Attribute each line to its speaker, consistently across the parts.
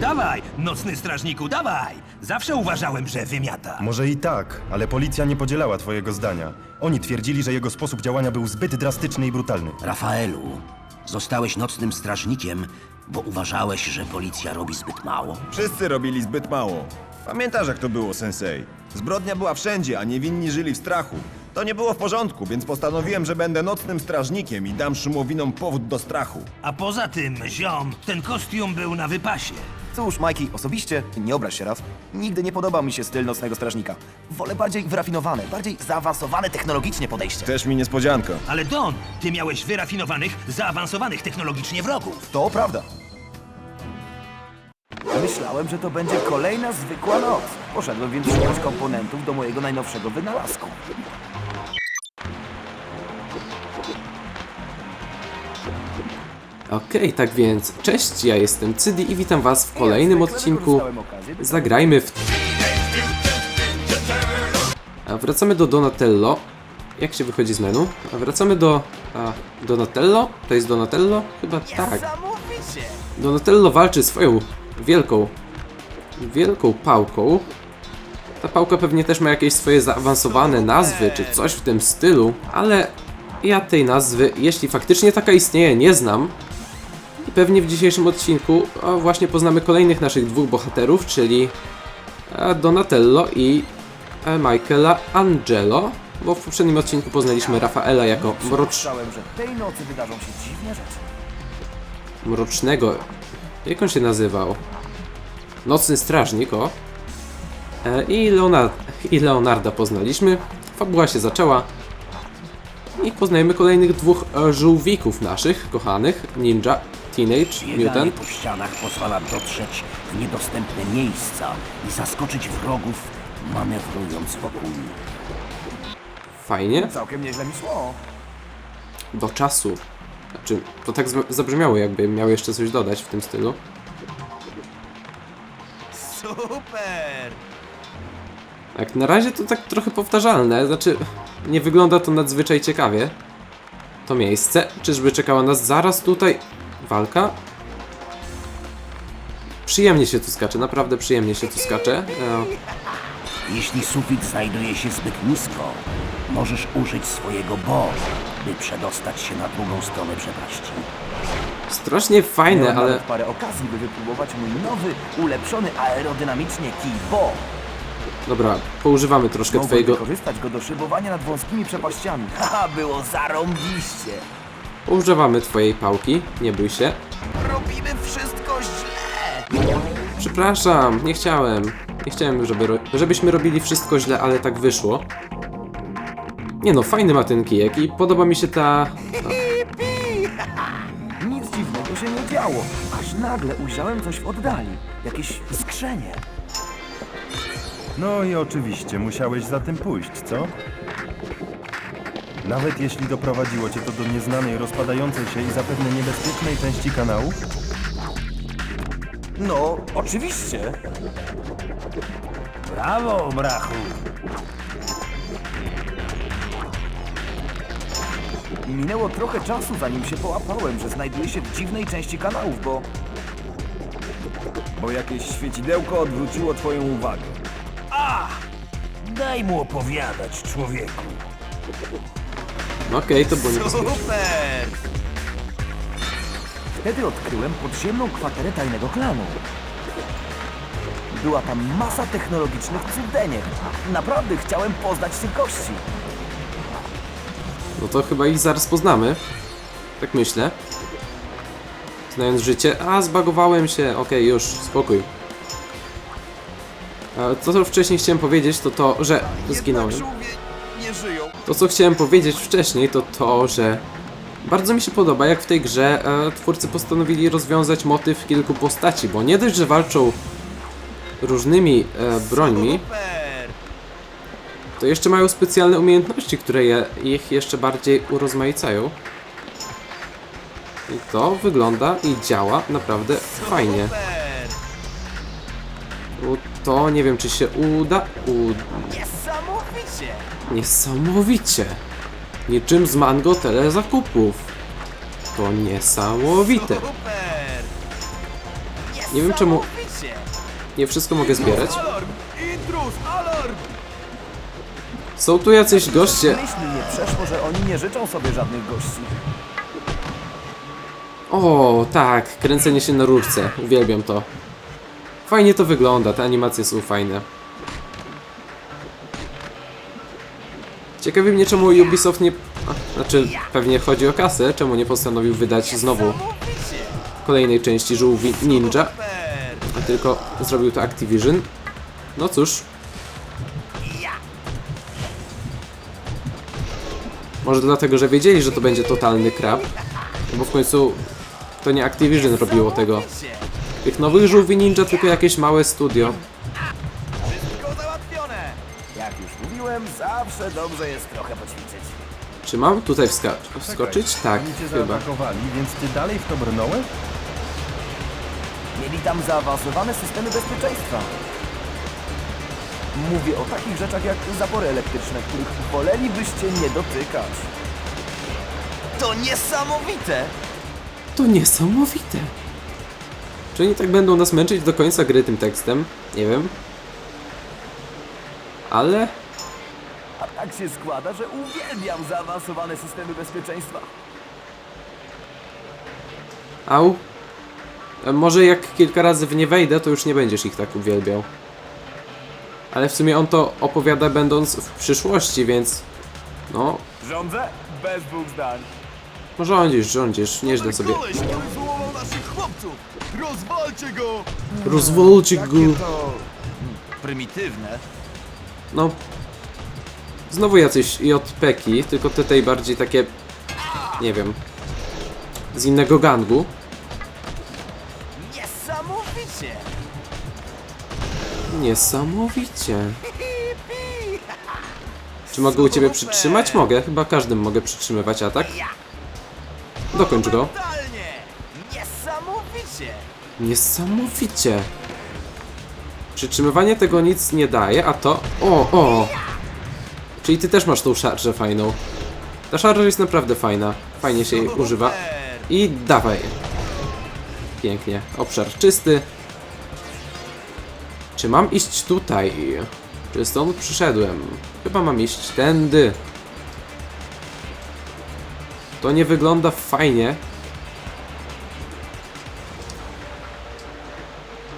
Speaker 1: Dawaj, nocny strażniku, dawaj! Zawsze uważałem, że wymiata.
Speaker 2: Może i tak, ale policja nie podzielała twojego zdania. Oni twierdzili, że jego sposób działania był zbyt drastyczny i brutalny.
Speaker 3: Rafaelu, zostałeś nocnym strażnikiem, bo uważałeś, że policja robi zbyt mało?
Speaker 4: Wszyscy robili zbyt mało. Pamiętasz, jak to było, sensei? Zbrodnia była wszędzie, a niewinni żyli w strachu. To nie było w porządku, więc postanowiłem, że będę nocnym strażnikiem i dam szumowinom powód do strachu.
Speaker 1: A poza tym, ziom, ten kostium był na wypasie.
Speaker 5: Cóż, Majki, osobiście, nie obraź się raz, nigdy nie podobał mi się styl nocnego strażnika. Wolę bardziej wyrafinowane, bardziej zaawansowane technologicznie podejście.
Speaker 4: Też mi niespodzianka.
Speaker 1: Ale Don, ty miałeś wyrafinowanych, zaawansowanych technologicznie wrogów.
Speaker 5: To prawda. Myślałem, że to będzie kolejna zwykła noc. Poszedłem więc szukać komponentów do mojego najnowszego wynalazku.
Speaker 6: Okej, tak więc, cześć, ja jestem Cydi i witam was w kolejnym odcinku Zagrajmy w... A wracamy do Donatello. Jak się wychodzi z menu? A wracamy do... A, Donatello? To jest Donatello? Chyba tak. Donatello walczy swoją wielką, wielką pałką. Ta pałka pewnie też ma jakieś swoje zaawansowane nazwy, czy coś w tym stylu, ale ja tej nazwy, jeśli faktycznie taka istnieje, nie znam. I pewnie w dzisiejszym odcinku właśnie poznamy kolejnych naszych dwóch bohaterów, czyli e, Donatello i e, Michaela Angelo, bo w poprzednim odcinku poznaliśmy Rafaela jako mrocz,
Speaker 5: że tej nocy wydarzą się dziwne rzeczy.
Speaker 6: mrocznego. Jak on się nazywał? Nocny strażnik, o. E, I, Leonard, I Leonarda poznaliśmy. Fabuła się zaczęła. I poznajemy kolejnych dwóch e, żółwików naszych, kochanych. Ninja, Teenage, Mutant.
Speaker 3: po ścianach pozwala dotrzeć w niedostępne miejsca i zaskoczyć wrogów, manewrując wokół nich.
Speaker 6: Fajnie.
Speaker 5: Całkiem nieźle mi szło.
Speaker 6: Do czasu. Znaczy, to tak zb- zabrzmiało, jakby miał jeszcze coś dodać w tym stylu.
Speaker 5: Super!
Speaker 6: Jak na razie to tak trochę powtarzalne, znaczy nie wygląda to nadzwyczaj ciekawie. To miejsce, czyżby czekała nas zaraz tutaj walka? Przyjemnie się tu skacze, naprawdę przyjemnie się tu skacze. E,
Speaker 3: Jeśli sufit znajduje się zbyt nisko, możesz użyć swojego bo, by przedostać się na drugą stronę przepaści.
Speaker 6: strasznie fajne,
Speaker 5: Miałem
Speaker 6: ale
Speaker 5: nawet parę okazji, by wypróbować mój nowy, ulepszony aerodynamicznie kij Bo.
Speaker 6: dobra, poużywamy troszkę
Speaker 5: Mogłem
Speaker 6: twojego,
Speaker 5: wykorzystać go do szybowania nad wąskimi przepaściami. Haha, było zarąbiście!
Speaker 6: Poużywamy twojej pałki, nie bój się.
Speaker 5: Robimy wszystko źle!
Speaker 6: Przepraszam, nie chciałem. Nie chciałem, żeby ro- żebyśmy robili wszystko źle, ale tak wyszło. Nie no, fajny ma ten kijek i podoba mi się ta...
Speaker 5: Nic dziwnego się nie działo, aż nagle ujrzałem coś w oddali. Jakieś skrzenie.
Speaker 2: No i oczywiście musiałeś za tym pójść, co? Nawet jeśli doprowadziło cię to do nieznanej, rozpadającej się i zapewne niebezpiecznej części kanału?
Speaker 5: No, oczywiście.
Speaker 1: Brawo, brachu!
Speaker 5: Minęło trochę czasu, zanim się połapałem, że znajduję się w dziwnej części kanałów, bo
Speaker 4: Bo jakieś świecidełko odwróciło twoją uwagę.
Speaker 1: Daj mu opowiadać, człowieku.
Speaker 6: Okej, to było niebezpieczne.
Speaker 5: Super! Wtedy odkryłem podziemną kwaterę tajnego klanu. Była tam masa technologicznych cudeniek. Naprawdę chciałem poznać tych gości.
Speaker 6: No to chyba ich zaraz poznamy. Tak myślę. Znając życie. A, zbagowałem się. Okej, już, spokój. E, To, co wcześniej chciałem powiedzieć, to to, że zginąłem.
Speaker 5: Nie żyją.
Speaker 6: To, co chciałem powiedzieć wcześniej, to to, że bardzo mi się podoba, jak w tej grze e, twórcy postanowili rozwiązać motyw kilku postaci, bo nie dość, że walczą różnymi e, brońmi, to jeszcze mają specjalne umiejętności, które je, ich jeszcze bardziej urozmaicają. I to wygląda i działa naprawdę fajnie. To nie wiem, czy się uda. U...
Speaker 5: Niesamowicie!
Speaker 6: Niczym z mango tele zakupów. To niesamowite. Nie wiem czemu nie wszystko mogę zbierać. Są tu jacyś goście.
Speaker 5: Nie przeszło, że oni nie życzą sobie żadnych gości.
Speaker 6: O, tak, kręcenie się na rurce. Uwielbiam to. Fajnie to wygląda, te animacje są fajne. Ciekawi mnie, czemu Ubisoft nie... A, znaczy, pewnie chodzi o kasę, czemu nie postanowił wydać znowu kolejnej części Żółwi Ninja, a tylko zrobił to Activision. No cóż. Może dlatego, że wiedzieli, że to będzie totalny krab, bo w końcu to nie Activision robiło tego. Tych nowych żółwi ninja tylko jakieś małe studio.
Speaker 5: Zawsze dobrze jest trochę poćwiczyć.
Speaker 6: Czy mam tutaj wska wskoczyć? Tak,
Speaker 2: Oni cię
Speaker 6: chyba.
Speaker 2: zaatakowali, więc ty dalej w to brnąłeś?
Speaker 5: Mieli tam zaawansowane systemy bezpieczeństwa. Mówię o takich rzeczach jak zapory elektryczne, których wolelibyście nie dotykać. To niesamowite!
Speaker 6: To niesamowite. Czy oni tak będą nas męczyć do końca gry tym tekstem? Nie wiem. Ale
Speaker 5: tak się składa, że uwielbiam zaawansowane systemy bezpieczeństwa.
Speaker 6: Au. E, Może jak kilka razy w nie wejdę, to już nie będziesz ich tak uwielbiał. Ale w sumie on to opowiada będąc w przyszłości, więc... No,
Speaker 5: Rządzę? Bez dwóch zdań.
Speaker 6: rządzisz, rządzisz, nieźle sobie.
Speaker 5: naszych chłopców! Rozwalcie go!
Speaker 6: Rozwolcie go.
Speaker 5: to... prymitywne.
Speaker 6: No. Znowu jacyś JPki, tylko te tej bardziej takie... Nie wiem. Z innego gangu.
Speaker 5: Niesamowicie!
Speaker 6: Niesamowicie. Czy mogę u ciebie przytrzymać? Mogę. Chyba każdym mogę przytrzymywać atak. Dokończ go.
Speaker 5: Niesamowicie!
Speaker 6: Niesamowicie. Przytrzymywanie tego nic nie daje, a to... O, o! Czyli ty też masz tą szarżę fajną. Ta szarża jest naprawdę fajna. Fajnie się jej używa. I dawaj. Pięknie. Obszar czysty. Czy mam iść tutaj? Czy stąd przyszedłem? Chyba mam iść tędy. To nie wygląda fajnie.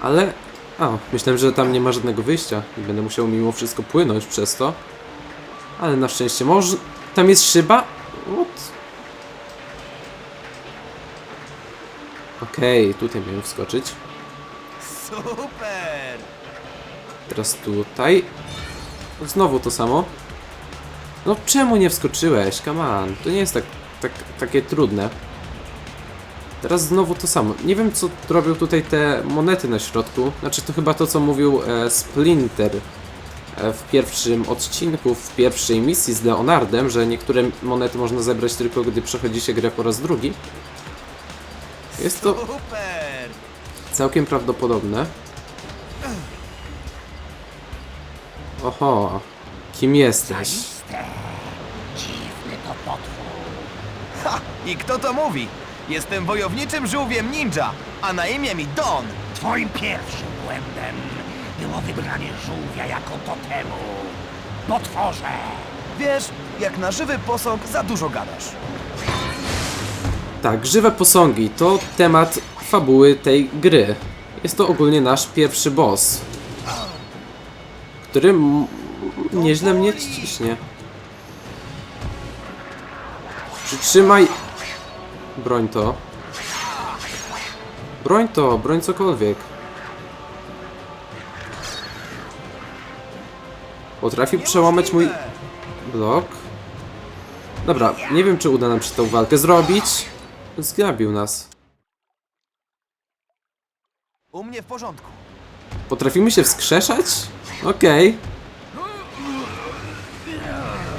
Speaker 6: Ale... A, myślałem, że tam nie ma żadnego wyjścia i będę musiał mimo wszystko płynąć przez to. Ale na szczęście może... Tam jest szyba? What? Okej, tutaj miałem wskoczyć.
Speaker 5: Super!
Speaker 6: Teraz tutaj. Znowu to samo. No czemu nie wskoczyłeś? Come on. To nie jest tak, tak, takie trudne. Teraz znowu to samo. Nie wiem co robią tutaj te monety na środku. Znaczy to chyba to co mówił e, Splinter w pierwszym odcinku, w pierwszej misji z Leonardem, że niektóre monety można zebrać tylko gdy przechodzi się grę po raz drugi. Jest to! Całkiem prawdopodobne. Oho, kim jesteś?
Speaker 3: Dziwny to potwór.
Speaker 5: I kto to mówi? Jestem wojowniczym żółwiem ninja, a na imię mi Don.
Speaker 3: Twoim pierwszym błędem było wybranie żółwia jako totemu. Potworze!
Speaker 5: Wiesz, jak na żywy posąg za dużo gadasz.
Speaker 6: Tak, żywe posągi to temat fabuły tej gry. Jest to ogólnie nasz pierwszy boss, który nieźle mnie ciśnie. Przytrzymaj... Broń to. Broń to, broń cokolwiek. Potrafił przełamać mój blok. Dobra, nie wiem czy uda nam się tą walkę zrobić. Zgrabił nas.
Speaker 5: U mnie w porządku.
Speaker 6: Potrafimy się wskrzeszać? Okej.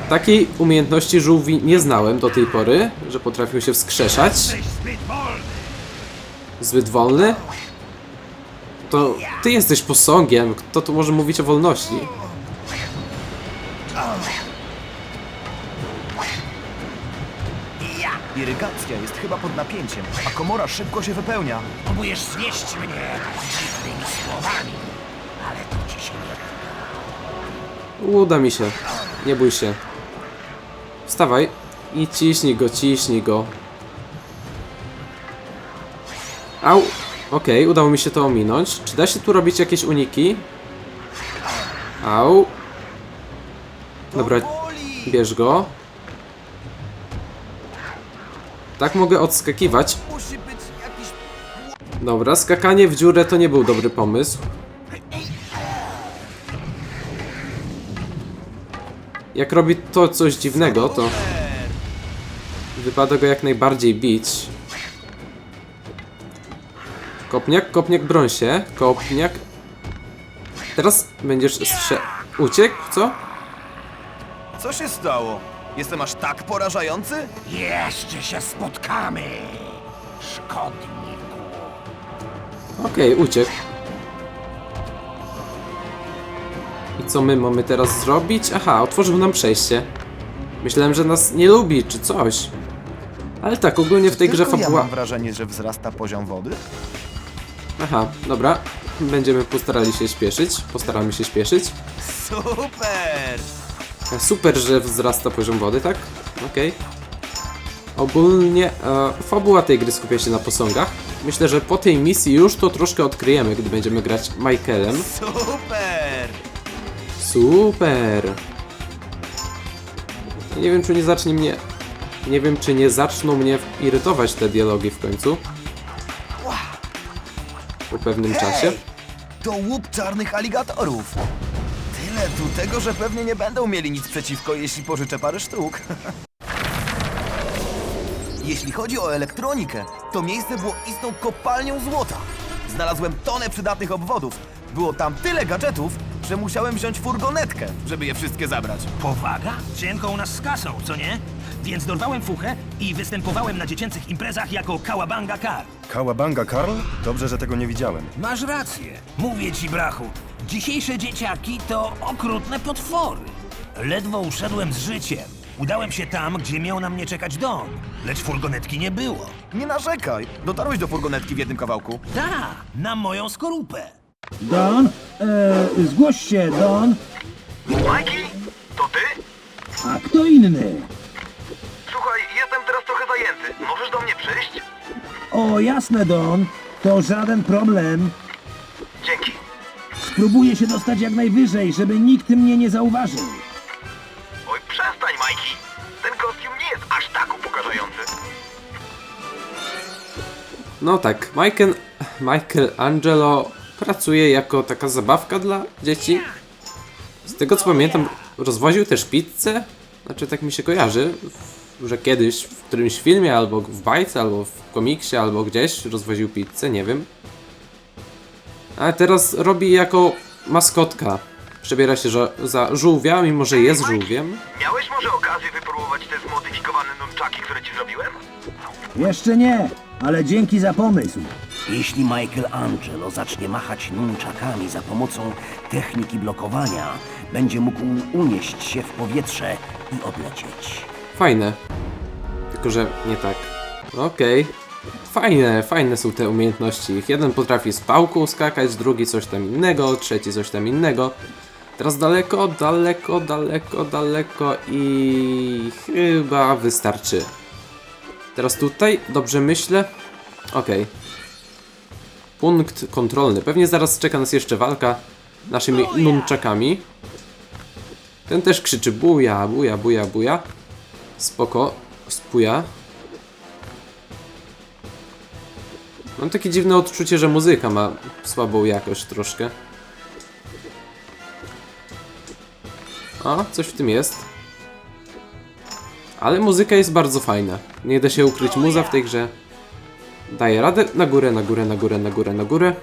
Speaker 6: Takiej umiejętności żółwi nie znałem do tej pory, że potrafił się wskrzeszać. Zbyt wolny? To ty jesteś posągiem. Kto tu może mówić o wolności?
Speaker 5: Jest chyba pod napięciem, a komora szybko się wypełnia.
Speaker 3: Próbujesz zwieść mnie dziwnymi słowami, ale to ci się nie
Speaker 6: Uda mi się. Nie bój się. Wstawaj i ciśnij go, ciśnij go. Au! Okej, udało mi się to ominąć. Czy da się tu robić jakieś uniki? Au! Dobra, bierz go. Tak mogę odskakiwać. Dobra, skakanie w dziurę to nie był dobry pomysł. Jak robi to coś dziwnego, to wypada go jak najbardziej bić. Kopniak, kopniak, broń się. Kopniak. Teraz będziesz strze... Uciekł? Co?
Speaker 5: Co się stało? Jestem aż tak porażający?
Speaker 3: Jeszcze się spotkamy, szkodniku.
Speaker 6: Okej, uciekł. I co my mamy teraz zrobić? Aha, otworzył nam przejście. Myślałem, że nas nie lubi, czy coś. Ale tak, ogólnie w tej grze
Speaker 5: Tylko ja
Speaker 6: fabuła...
Speaker 5: mam wrażenie, że wzrasta poziom wody?
Speaker 6: Aha, dobra. Będziemy postarali się śpieszyć. Postaramy się śpieszyć.
Speaker 5: Super!
Speaker 6: Super, że wzrasta poziom wody, tak? Okej. Ogólnie e, fabuła tej gry skupia się na posągach. Myślę, że po tej misji już to troszkę odkryjemy, gdy będziemy grać Michaelem.
Speaker 5: Super!
Speaker 6: Super! Nie wiem, czy nie zacznie mnie... Nie wiem, czy nie zaczną mnie irytować te dialogi w końcu. Po pewnym czasie.
Speaker 5: To łup czarnych aligatorów. Tyle tu tego, że pewnie nie będą mieli nic przeciwko, jeśli pożyczę parę sztuk. Jeśli chodzi o elektronikę, to miejsce było istną kopalnią złota. Znalazłem tonę przydatnych obwodów. Było tam tyle gadżetów, że musiałem wziąć furgonetkę, żeby je wszystkie zabrać.
Speaker 1: Powaga? Cienko u nas z kasą, co nie? Więc dorwałem fuchę i występowałem na dziecięcych imprezach jako Kałabanga Kar.
Speaker 2: Kałabanga Karl? Dobrze, że tego nie widziałem.
Speaker 1: Masz rację. Mówię ci, brachu. Dzisiejsze dzieciaki to okrutne potwory. Ledwo uszedłem z życiem. Udałem się tam, gdzie miał na mnie czekać Don, lecz furgonetki nie było.
Speaker 5: Nie narzekaj, dotarłeś do furgonetki w jednym kawałku.
Speaker 1: Ta, na moją skorupę.
Speaker 7: Don? E, zgłoś się, Don.
Speaker 8: Majki? To ty?
Speaker 7: A kto inny?
Speaker 8: Słuchaj, jestem teraz trochę zajęty. Możesz do mnie przyjść?
Speaker 7: O, jasne, Don. To żaden problem.
Speaker 8: Dzięki.
Speaker 7: Spróbuję się dostać jak najwyżej, żeby nikt mnie nie zauważył.
Speaker 8: Oj, przestań, Majki. Ten kostium nie jest aż tak upokarzający.
Speaker 6: No tak, Michael, Michael Angelo pracuje jako taka zabawka dla dzieci. Z tego co pamiętam, rozwoził też pizzę. Znaczy, tak mi się kojarzy, że kiedyś w którymś filmie, albo w bajce, albo w komiksie, albo gdzieś rozwoził pizzę, nie wiem. Ale teraz robi jako maskotka. Przebiera się że za żółwia, mimo że jest żółwiem.
Speaker 8: Miałeś może okazję wypróbować te zmodyfikowane nunczaki, które ci zrobiłem?
Speaker 7: Jeszcze nie, ale dzięki za pomysł.
Speaker 3: Jeśli Michael Angelo zacznie machać nunczakami za pomocą techniki blokowania, będzie mógł unieść się w powietrze i odlecieć.
Speaker 6: Fajne. Tylko, że nie tak. Okej. Fajne, fajne są te umiejętności. Jeden potrafi z pałką skakać, drugi coś tam innego, trzeci coś tam innego. Teraz daleko, daleko, daleko, daleko i chyba wystarczy. Teraz tutaj, dobrze myślę. Okej. Punkt kontrolny. Pewnie zaraz czeka nas jeszcze walka naszymi nunczakami. Ten też krzyczy buja, buja, buja, buja. Spoko, spuja. Mam takie dziwne odczucie, że muzyka ma słabą jakość troszkę. A, coś w tym jest. Ale muzyka jest bardzo fajna. Nie da się ukryć muza w tej grze. Daje radę. Na górę, na górę, na górę, na górę, na górę.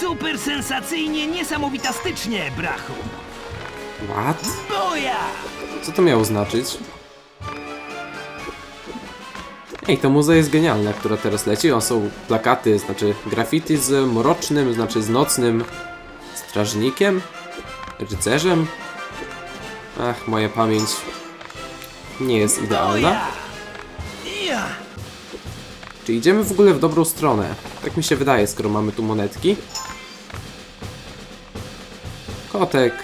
Speaker 1: Super sensacyjnie, niesamowitastycznie, brachu.
Speaker 6: What?
Speaker 1: Boja!
Speaker 6: Co to miało znaczyć? Ej, ta muza jest genialna, która teraz leci. O, są plakaty, znaczy graffiti z mrocznym, znaczy z nocnym strażnikiem, rycerzem. Ach, moja pamięć nie jest idealna. Czy idziemy w ogóle w dobrą stronę? Tak mi się wydaje, skoro mamy tu monetki. Kotek.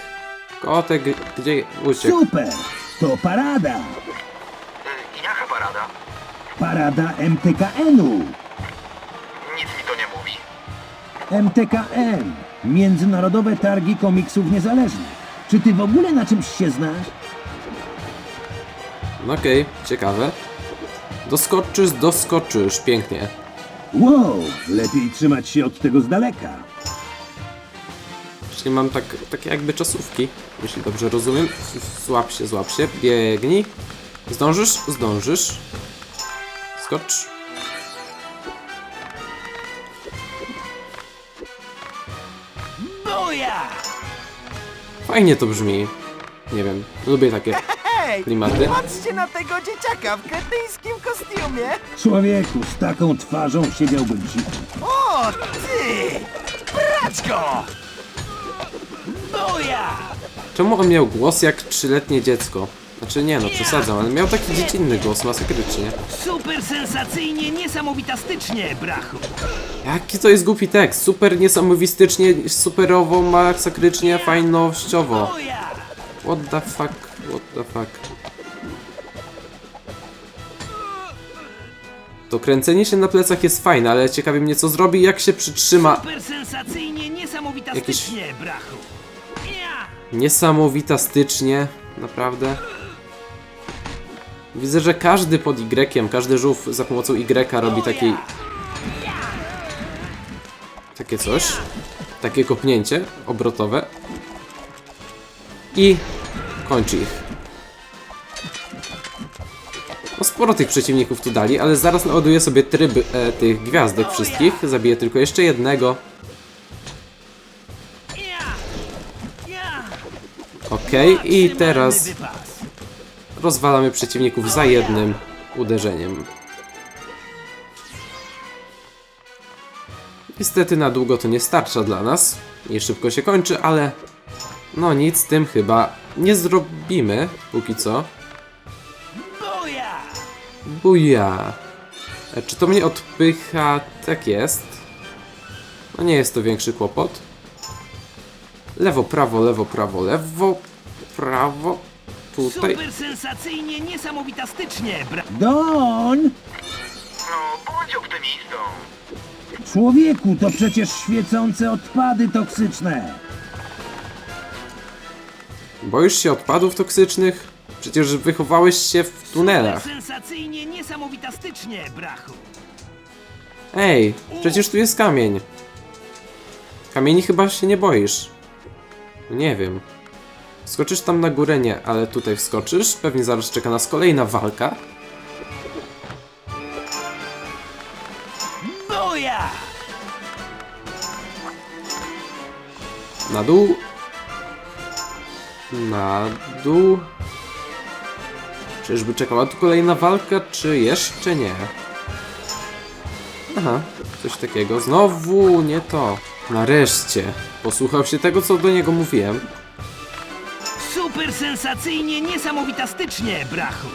Speaker 6: Kotek, gdzie uciekł?
Speaker 7: Super! To parada!
Speaker 8: Parada?
Speaker 7: MTKN-u!
Speaker 8: Nic mi to nie mówi.
Speaker 7: MTKN Międzynarodowe Targi Komiksów Niezależnych. Czy ty w ogóle na czymś się znasz?
Speaker 6: No Okej, ciekawe. Doskoczysz, doskoczysz, pięknie.
Speaker 7: Wow, lepiej trzymać się od tego z daleka.
Speaker 6: Czyli mam tak, takie jakby czasówki, jeśli dobrze rozumiem. Złap się, złap się, biegnij. Zdążysz? Zdążysz. Skocz.
Speaker 1: Boja!
Speaker 6: Fajnie to brzmi. Nie wiem, lubię takie
Speaker 5: Hej!
Speaker 6: klimaty.
Speaker 5: Patrzcie na tego dzieciaka w kretyńskim kostiumie!
Speaker 7: Człowieku, z taką twarzą siedziałbym ci.
Speaker 5: O, ty! Brać go!
Speaker 1: Boja!
Speaker 6: Czemu on miał głos jak trzyletnie dziecko? Znaczy nie no, przesadzam, ale miał taki dziecinny głos, masakrycznie.
Speaker 1: Super sensacyjnie, niesamowitastycznie, brachu!
Speaker 6: Jaki to jest głupi tekst? Super niesamowistycznie, superowo, masakrycznie, fajnościowo. What the fuck, what the fuck. To kręcenie się na plecach jest fajne, ale ciekawi mnie co zrobi, jak się przytrzyma
Speaker 1: Super sensacyjnie, niesamowitastycznie, brachu! Ja!
Speaker 6: niesamowitastycznie, naprawdę. Widzę, że każdy pod Y, każdy żółw za pomocą Y robi taki... Takie coś. Takie kopnięcie obrotowe. I kończy ich. No sporo tych przeciwników tu dali, ale zaraz naładuję sobie tryb e, tych gwiazdek wszystkich. Zabiję tylko jeszcze jednego. Okej, i
Speaker 1: Maksymalny
Speaker 6: teraz. Rozwalamy przeciwników za jednym uderzeniem. Niestety na długo to nie starcza dla nas. Nie szybko się kończy, ale no nic z tym chyba nie zrobimy póki co. Buja! E, Czy to mnie odpycha? Tak jest. No nie jest to większy kłopot. Lewo, prawo, lewo, prawo, lewo, prawo. Tutaj.
Speaker 1: Super sensacyjnie, niesamowitastycznie, brachu!
Speaker 7: Don!
Speaker 8: No, bądź optymistą.
Speaker 7: Człowieku, to przecież świecące odpady toksyczne.
Speaker 6: Boisz się odpadów toksycznych? Przecież wychowałeś się w tunelach.
Speaker 1: Super sensacyjnie, niesamowitastycznie, brachu!
Speaker 6: Ej, przecież tu jest kamień. Kamieni chyba się nie boisz. Nie wiem. Skoczysz tam na górę? Nie, ale tutaj wskoczysz. Pewnie zaraz czeka nas kolejna walka. Na dół. Na dół. Czyżby czekała tu kolejna walka, czy jeszcze nie? Aha, coś takiego. Znowu nie to. Nareszcie. Posłuchał się tego, co do niego mówiłem.
Speaker 1: Super sensacyjnie, niesamowitastycznie, brachu!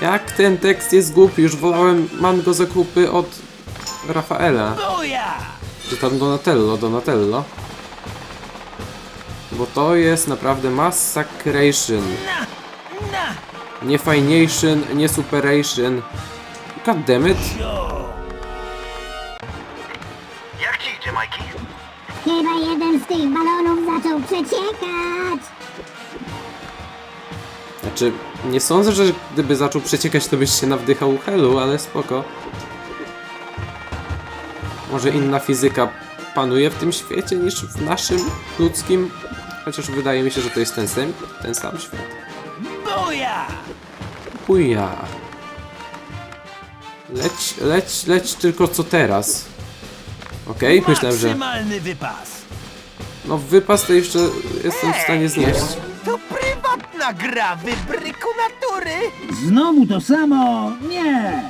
Speaker 6: Jak ten tekst jest głupi, już wolałem mango zakupy od Rafaela.
Speaker 1: Boja!
Speaker 6: Czy tam Donatello, Donatello. Bo to jest naprawdę massacration.
Speaker 1: Na! Na!
Speaker 6: Nie fajniejszyn, nie superation. God damn it.
Speaker 8: Jak ci idzie, Majki?
Speaker 9: Chyba jeden z tych balonów zaczął przeciekać.
Speaker 6: Znaczy, nie sądzę, że gdyby zaczął przeciekać, to byś się nawdychał helu, ale spoko. Może inna fizyka panuje w tym świecie niż w naszym ludzkim. Chociaż wydaje mi się, że to jest ten sam, ten sam świat.
Speaker 1: Boja!
Speaker 6: Uja. Leć, leć, leć tylko co teraz. Okej, myślałem, że...
Speaker 1: Maksymalny wypas!
Speaker 6: No wypas to jeszcze jestem w stanie znieść.
Speaker 5: Prywatna gra, wybryku natury!
Speaker 7: Znowu to samo? Nie!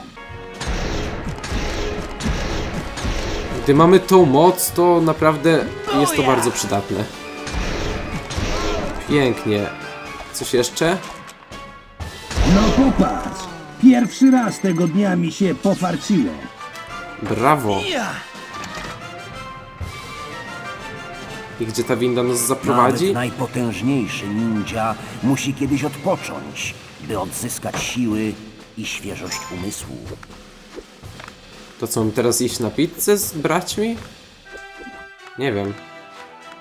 Speaker 6: Gdy mamy tą moc, to naprawdę jest to bardzo przydatne. Pięknie. Coś jeszcze?
Speaker 7: No popatrz, pierwszy raz tego dnia mi się pofarciło.
Speaker 6: Brawo.
Speaker 1: Ja!
Speaker 6: I gdzie ta winda nas zaprowadzi?
Speaker 3: Nawet najpotężniejszy ninja musi kiedyś odpocząć, by odzyskać siły i świeżość umysłu.
Speaker 6: To co, mam teraz iść na pizzę z braćmi? Nie wiem,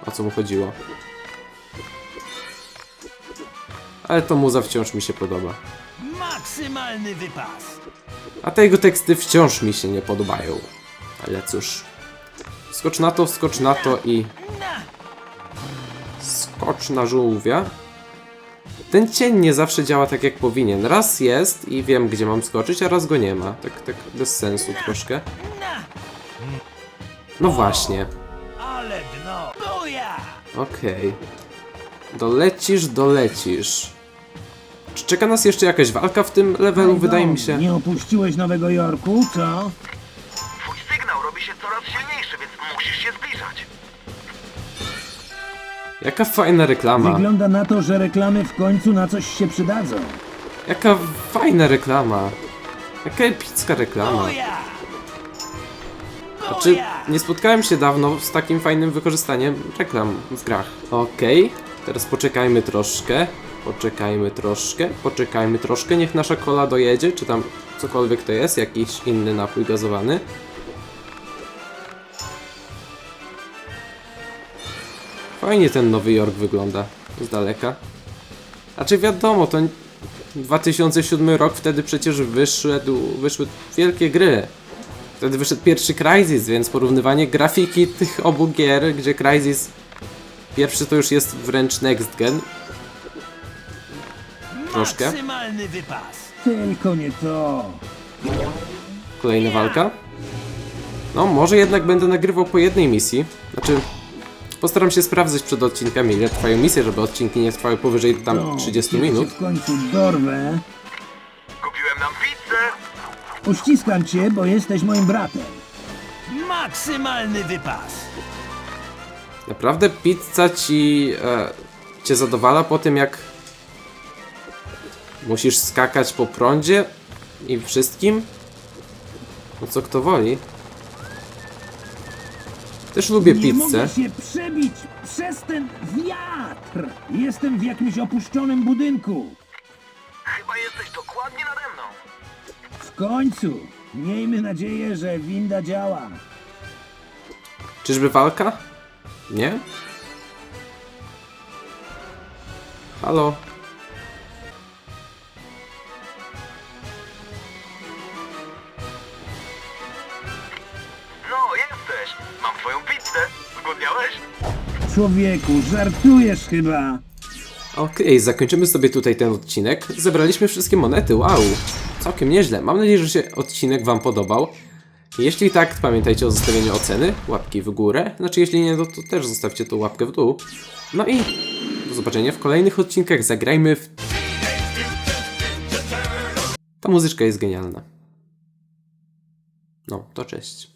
Speaker 6: o co mu chodziło. Ale to muza wciąż mi się podoba.
Speaker 1: Maksymalny wypas!
Speaker 6: A te jego teksty wciąż mi się nie podobają. Ale cóż. Skocz na to, skocz na to i... Skocz na żółwia. Ten cień nie zawsze działa tak jak powinien. Raz jest i wiem gdzie mam skoczyć, a raz go nie ma. Tak, tak bez sensu troszkę. No właśnie. Okej. Dolecisz, dolecisz. Czy czeka nas jeszcze jakaś walka w tym levelu? Wydaje mi się.
Speaker 7: Nie opuściłeś Nowego Jorku, co?
Speaker 6: Jaka fajna reklama.
Speaker 7: Wygląda na to, że reklamy w końcu na coś się przydadzą.
Speaker 6: Jaka fajna reklama. Jaka epicka reklama.
Speaker 1: Buja!
Speaker 6: Znaczy, nie spotkałem się dawno z takim fajnym wykorzystaniem reklam w grach. Okej, teraz poczekajmy troszkę. Poczekajmy troszkę, poczekajmy troszkę, niech nasza kola dojedzie, czy tam cokolwiek to jest, jakiś inny napój gazowany. Fajnie ten Nowy Jork wygląda z daleka. Znaczy wiadomo, to 2007 rok, wtedy przecież wyszedł, wyszły wielkie gry. Wtedy wyszedł pierwszy Crysis, więc porównywanie grafiki tych obu gier, gdzie Crysis pierwszy to już jest wręcz next gen. Troszkę.
Speaker 1: Maksymalny wypas!
Speaker 7: Tylko nie to.
Speaker 6: Kolejna walka. No, może jednak będę nagrywał po jednej misji. Znaczy, postaram się sprawdzać przed odcinkami, ile trwają misje, żeby odcinki nie trwały powyżej tam
Speaker 7: No,
Speaker 6: 30
Speaker 7: kiedy
Speaker 6: minut.
Speaker 7: cię w końcu dorwę,
Speaker 8: Kupiłem nam pizzę.
Speaker 7: uściskam cię, bo jesteś moim bratem.
Speaker 1: Maksymalny wypas!
Speaker 6: Naprawdę pizza ci e, cię zadowala po tym, jak musisz skakać po prądzie i wszystkim? No co kto woli. Też lubię
Speaker 7: Nie
Speaker 6: pizzę.
Speaker 7: mogę się przebić przez ten wiatr. Jestem w jakimś opuszczonym budynku.
Speaker 8: Chyba jesteś dokładnie nade mną.
Speaker 7: W końcu. Miejmy nadzieję, że winda działa.
Speaker 6: Czyżby walka? Nie? Halo?
Speaker 8: Twoją pizzę. Zgłodniałeś?
Speaker 7: Człowieku, żartujesz chyba.
Speaker 6: Okej, zakończymy sobie tutaj ten odcinek. Zebraliśmy wszystkie monety, wow! Całkiem nieźle. Mam nadzieję, że się odcinek Wam podobał. Jeśli tak, pamiętajcie o zostawieniu oceny, łapki w górę. Znaczy, jeśli nie, no to też zostawcie tu łapkę w dół. No i do zobaczenia w kolejnych odcinkach. Zagrajmy w... Ta muzyczka jest genialna. No, to cześć.